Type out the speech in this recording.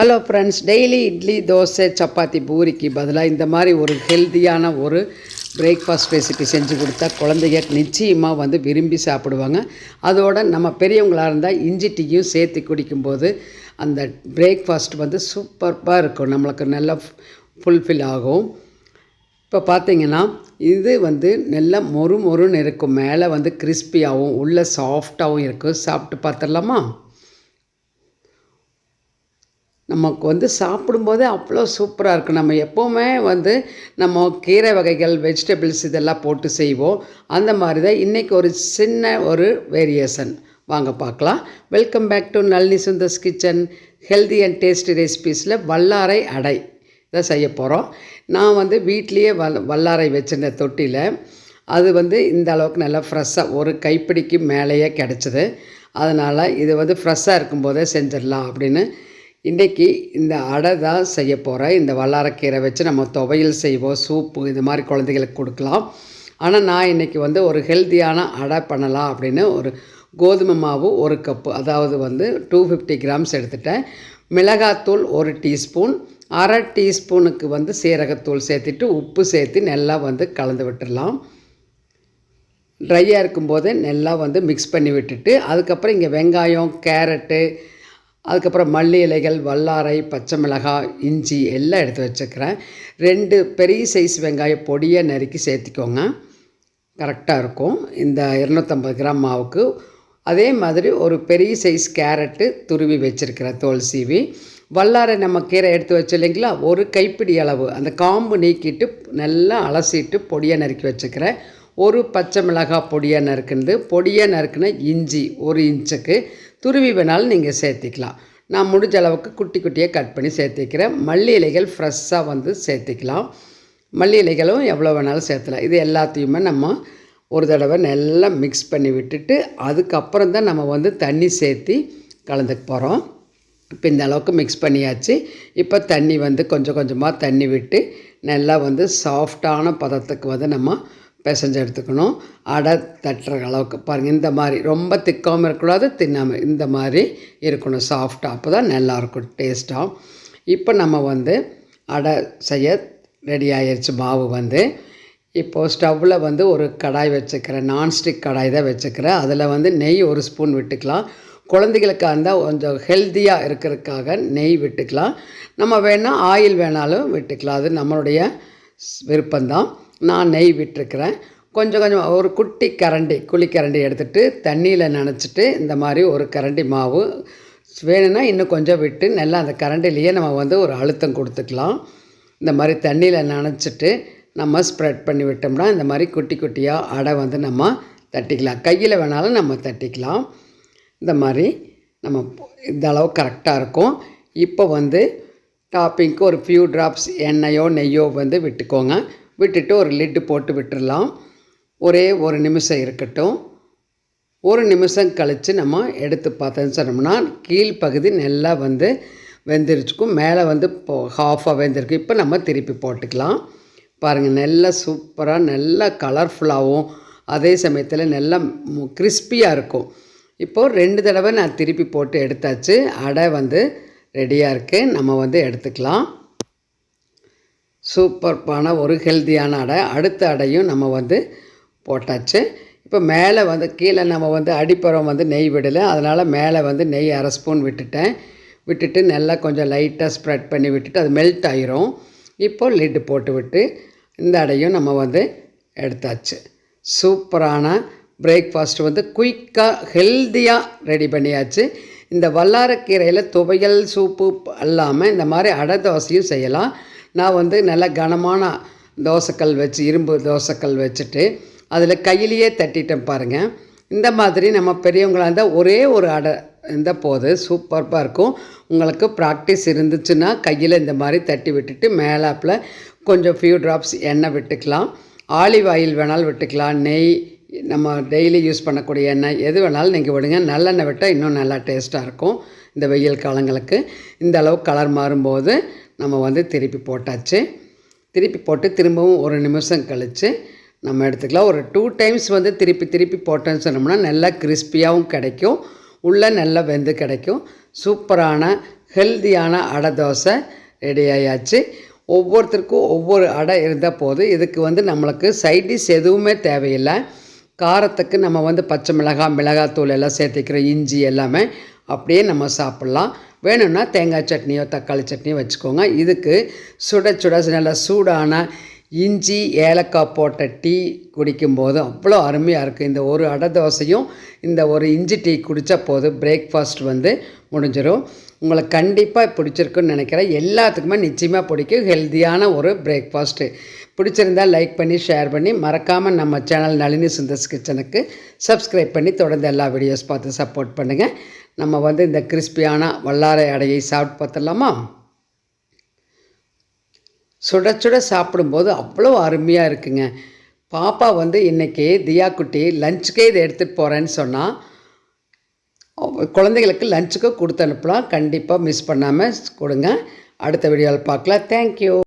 Hello friends daily idli dosa chapati பூரிக்கு பதிலாக இந்த மாதிரி ஒரு ஹெல்த்தியான ஒரு பிரேக்ஃபாஸ்ட் ரெசிபி செஞ்சு கொடுத்தா குழந்தைங்க நிச்சயமாக வந்து விரும்பி சாப்பிடுவாங்க. அதோட நம்ம பெரியவங்களாக இருந்தால் இஞ்சி டீயும் சேர்த்து குடிக்கும்போது அந்த பிரேக்ஃபாஸ்ட் வந்து சூப்பராக இருக்கும். நம்மளுக்கு நல்லா ஃபுல்ஃபில் ஆகும். இப்போ பார்த்தீங்கன்னா இது வந்து நல்லா மொறு மொறுன்னு இருக்கும். மேலே வந்து கிறிஸ்பியாகவும் உள்ளே சாஃப்டாகவும் இருக்கும். சாப்பிட்டு பார்த்துடலாமா? நமக்கு வந்து சாப்பிடும்போது அவ்வளோ சூப்பராக இருக்கும் நம்ம எப்போவுமே வந்து நம்ம கீரை வகைகள் வெஜிடபிள்ஸ் இதெல்லாம் போட்டு செய்வோம். அந்த மாதிரி தான் இன்றைக்கி ஒரு சின்ன ஒரு வேரியேஷன் வாங்க பார்க்கலாம். Welcome back to Nalini Sundar's kitchen. Healthy and tasty ரெசிபீஸில் வல்லாரை அடை இதை செய்ய போகிறோம் நான் வந்து வீட்லேயே வல் வல்லாரை வச்சுருந்தேன் தொட்டியில் அது வந்து இந்த அளவுக்கு நல்லா ஃப்ரெஷ்ஷாக ஒரு கைப்பிடிக்கு மேலேயே கிடச்சிது. அதனால் இது வந்து ஃப்ரெஷ்ஷாக இருக்கும்போதே செஞ்சிடலாம் அப்படின்னு இன்றைக்கி இந்த அடை தான் செய்ய போகிறேன் இந்த வல்லாரக்கீரை வச்சு நம்ம துவையல் செய்வோம் சூப்பு இது மாதிரி குழந்தைகளுக்கு கொடுக்கலாம். ஆனால் நான் இன்றைக்கி வந்து ஒரு ஹெல்த்தியான அடை பண்ணலாம் அப்படின்னு ஒரு கோதுமை மாவு ஒரு கப்பு அதாவது வந்து டூ ஃபிஃப்டி கிராம்ஸ் எடுத்துட்டேன். மிளகாத்தூள் ஒரு டீஸ்பூன். அரை டீஸ்பூனுக்கு வந்து சீரகத்தூள் சேர்த்துட்டு உப்பு சேர்த்து நல்லா வந்து கலந்து விட்டுடலாம். ட்ரையாக இருக்கும்போது நல்லா வந்து மிக்ஸ் பண்ணி விட்டுட்டு அதுக்கப்புறம் இங்கே வெங்காயம் கேரட்டு அதுக்கப்புறம் மல்லி இலைகள் வல்லாரை பச்சை மிளகாய் இஞ்சி எல்லாம் எடுத்து வச்சுக்கிறேன். ரெண்டு பெரிய சைஸ் வெங்காயம் பொடியை நறுக்கி சேர்த்திக்கோங்க. கரெக்டாக இருக்கும். இந்த இரநூத்தம்பது கிராம் மாவுக்கு. அதே மாதிரி ஒரு பெரிய சைஸ் கேரட்டு துருவி வச்சுருக்கிறேன் தோல் சீவி. வல்லாரை நம்ம கீரை எடுத்து வச்சு இல்லைங்களா? ஒரு கைப்பிடி அளவு. அந்த காம்பு நீக்கிட்டு நல்லா அலசிட்டு பொடியை நறுக்கி வச்சுக்கிறேன். ஒரு பச்சை மிளகாய் பொடியாக நறுக்குனது பொடியாக நறுக்குன இஞ்சி ஒரு இன்ச்சுக்கு. துருவி வேணாலும் நீங்கள் சேர்த்திக்கலாம். நான் முடிஞ்ச அளவுக்கு குட்டி குட்டியாக கட் பண்ணி சேர்த்திக்கிறேன். மல்லி இலைகள் ஃப்ரெஷ்ஷாக வந்து சேர்த்திக்கலாம். மல்லி இலைகளும் எவ்வளோ வேணாலும் சேர்த்தலாம். இது எல்லாத்தையுமே நம்ம ஒரு தடவை நல்லா மிக்ஸ் பண்ணி விட்டுட்டு அதுக்கப்புறம் தான் நம்ம வந்து தண்ணி சேர்த்தி கலந்துக்க போகிறோம் இப்போ இந்த அளவுக்கு மிக்ஸ் பண்ணியாச்சு. இப்போ தண்ணி வந்து கொஞ்சம் கொஞ்சமாக தண்ணி விட்டு நல்லா வந்து சாஃப்டான பதத்துக்கு வந்து நம்ம பிசைஞ்சு எடுத்துக்கணும். அடை தட்டுற அளவுக்கு. பாருங்கள் இந்த மாதிரி ரொம்ப திக்காமல் இருக்கக்கூடாது தின்னாமல் இந்த மாதிரி இருக்கணும். சாஃப்டாக அப்போ தான் நல்லாயிருக்கும் டேஸ்ட்டாக இப்போ நம்ம வந்து அடை செய்ய ரெடி ஆயிடுச்சு மாவு வந்து. இப்போது ஸ்டவ்வில் வந்து ஒரு கடாய் வச்சுக்கிறேன். நான்ஸ்டிக் கடாய் தான் வச்சுக்கிறேன். அதில் வந்து நெய் ஒரு ஸ்பூன் விட்டுக்கலாம். குழந்தைகளுக்காக இருந்தால் கொஞ்சம் ஹெல்த்தியாக இருக்கிறதுக்காக நெய் விட்டுக்கலாம். நம்ம வேணால் ஆயில் வேணாலும் விட்டுக்கலாம். அது நம்மளுடைய விருப்பம்தான். நான் நெய் விட்டுருக்கிறேன். கொஞ்சம் கொஞ்சம் ஒரு குட்டி கரண்டி குழிக்கரண்டி எடுத்துகிட்டு தண்ணியில் நனைச்சிட்டு இந்த மாதிரி ஒரு கரண்டி மாவு வேணும்னா இன்னும் கொஞ்சம் விட்டு நல்லா அந்த கரண்டிலேயே நம்ம வந்து ஒரு அழுத்தம் கொடுத்துக்கலாம். இந்த மாதிரி தண்ணியில் நனைச்சிட்டு நம்ம ஸ்ப்ரெட் பண்ணி விட்டோம்னா இந்த மாதிரி குட்டி குட்டியாக அடை வந்து நம்ம தட்டிக்கலாம். கையில் வேணாலும் நம்ம தட்டிக்கலாம். இந்த மாதிரி நம்ம இந்த அளவு கரெக்டாக இருக்கும். இப்போ வந்து டாப்பிங்க்கு ஒரு ஃபியூ ட்ராப்ஸ் எண்ணெயோ நெய்யோ வந்து விட்டுக்கோங்க. விட்டுட்டு ஒரு லிட்டு போட்டு விட்டுடலாம் ஒரே ஒரு நிமிஷம் இருக்கட்டும். ஒரு நிமிஷம் கழித்து நம்ம எடுத்து பார்த்தோன்னு சொன்னோம்னா கீழ்ப்பகுதி நல்லா வந்து வெந்துருச்சுக்கும். மேலே வந்து இப்போ ஹாஃபாக வெந்திருக்கும் இப்போ நம்ம திருப்பி போட்டுக்கலாம். பாருங்கள் நல்லா சூப்பராக நல்லா கலர்ஃபுல்லாகவும் அதே சமயத்தில் நல்லா கிறிஸ்பியாக இருக்கும். இப்போது ரெண்டு தடவை நான் திருப்பி போட்டு எடுத்தாச்சு. அடை வந்து ரெடியாக இருக்குது நம்ம வந்து எடுத்துக்கலாம். சூப்பர்பான ஒரு ஹெல்த்தியான அடை. அடுத்த அடையும் நம்ம வந்து போட்டாச்சு. இப்போ மேலே வந்து கீழே நம்ம வந்து அடிப்புறம் வந்து நெய் விடலை. அதனால் மேலே வந்து நெய் அரை ஸ்பூன் விட்டுட்டேன். விட்டுட்டு நல்லா கொஞ்சம் லைட்டாக ஸ்ப்ரெட் பண்ணி விட்டுட்டு அது மெல்ட் ஆயிரும். இப்போது லிட்டு போட்டு விட்டு இந்த அடையும் நம்ம வந்து எடுத்தாச்சு. சூப்பரான பிரேக்ஃபாஸ்ட் வந்து குயிக்காக ஹெல்த்தியாக ரெடி பண்ணியாச்சு. இந்த வல்லாரக்கீரையில் துவையல் சூப்பு அல்லாமல் இந்த மாதிரி அடை தோசையும் செய்யலாம். நான் வந்து நல்ல கனமான தோசைக்கல் வச்சு இரும்பு தோசைக்கல் வச்சுட்டு அதில் கையிலேயே தட்டிட்டேன் பாருங்கள் இந்த மாதிரி நம்ம பெரியவங்களாக இருந்தால் ஒரே ஒரு அடை இருந்தால் போது சூப்பராக இருக்கும். உங்களுக்கு ப்ராக்டிஸ் இருந்துச்சுன்னா கையில் இந்த மாதிரி தட்டி விட்டுட்டு மேலாப்பில் கொஞ்சம் ஃபியூ ட்ராப்ஸ் எண்ணெய் விட்டுக்கலாம். ஆலிவ் ஆயில் வேணாலும் விட்டுக்கலாம். நெய் நம்ம டெய்லி யூஸ் பண்ணக்கூடிய எண்ணெய் எது வேணாலும் நீங்கள் விடுங்க. நல்லெண்ணெய் விட்டால் இன்னும் நல்லா டேஸ்ட்டாக இருக்கும் இந்த வெயில் காலங்களுக்கு. இந்த அளவு கலர் மாறும்போது நம்ம வந்து திருப்பி போட்டாச்சு. திருப்பி போட்டு திரும்பவும் ஒரு நிமிஷம் கழித்து நம்ம எடுத்துக்கலாம். ஒரு டூ டைம்ஸ் வந்து திருப்பி திருப்பி போட்டோன்னு சொன்னோம்னா நல்லா கிறிஸ்பியாகவும் கிடைக்கும். உள்ளே நல்லா வெந்து கிடைக்கும். சூப்பரான ஹெல்தியான அடை தோசை ரெடி ஆயாச்சு. ஒவ்வொருத்தருக்கும் ஒவ்வொரு அடை இருந்தால் போதும். இதுக்கு வந்து நம்மளுக்கு சைட் டிஷ் எதுவுமே தேவையில்லை. காரத்துக்கு நம்ம வந்து பச்சை மிளகாய் மிளகாத்தூள் எல்லாம் சேர்த்துக்கிற இஞ்சி எல்லாமே அப்படியே நம்ம சாப்பிட்லாம். வேணும்னா தேங்காய் சட்னியோ தக்காளி சட்னியோ வச்சுக்கோங்க. இதுக்கு சுட சுட நல்லா சூடான இஞ்சி ஏலக்காய் போட்ட டீ குடிக்கும்போது அவ்வளோ அருமையாக இருக்குது இந்த ஒரு அடை தோசையும் இந்த ஒரு இஞ்சி டீ குடித்தா போதும். பிரேக்ஃபாஸ்ட் வந்து முடிஞ்சிடும் உங்களுக்கு கண்டிப்பாக பிடிச்சிருக்குன்னு நினைக்கிறேன். எல்லாத்துக்குமே நிச்சயமாக பிடிக்கும். ஹெல்த்தியான ஒரு பிரேக்ஃபாஸ்ட்டு பிடிச்சிருந்தால் லைக் பண்ணி ஷேர் பண்ணி மறக்காமல் நம்ம சேனல் நளினி சுந்தர்ஸ் கிச்சனுக்கு சப்ஸ்கிரைப் பண்ணி தொடர்ந்து எல்லா வீடியோஸ் பார்த்து சப்போர்ட் பண்ணுங்கள் நம்ம வந்து இந்த கிறிஸ்பியான வல்லாரை அடையை சாப்பிட்டு பார்த்துடலாமா? சுட சுட சாப்பிடும்போது அவ்வளோ அருமையாக இருக்குங்க. பாப்பா வந்து இன்றைக்கி தியா குட்டி லஞ்சுக்கே இதை எடுத்துகிட்டு போகிறேன்னு சொன்னால் குழந்தைகளுக்கு லஞ்சுக்கு கொடுத்து அனுப்பலாம். கண்டிப்பாக மிஸ் பண்ணாமல் கொடுங்க. அடுத்த வீடியோவில் பார்க்கலாம். தேங்க்யூ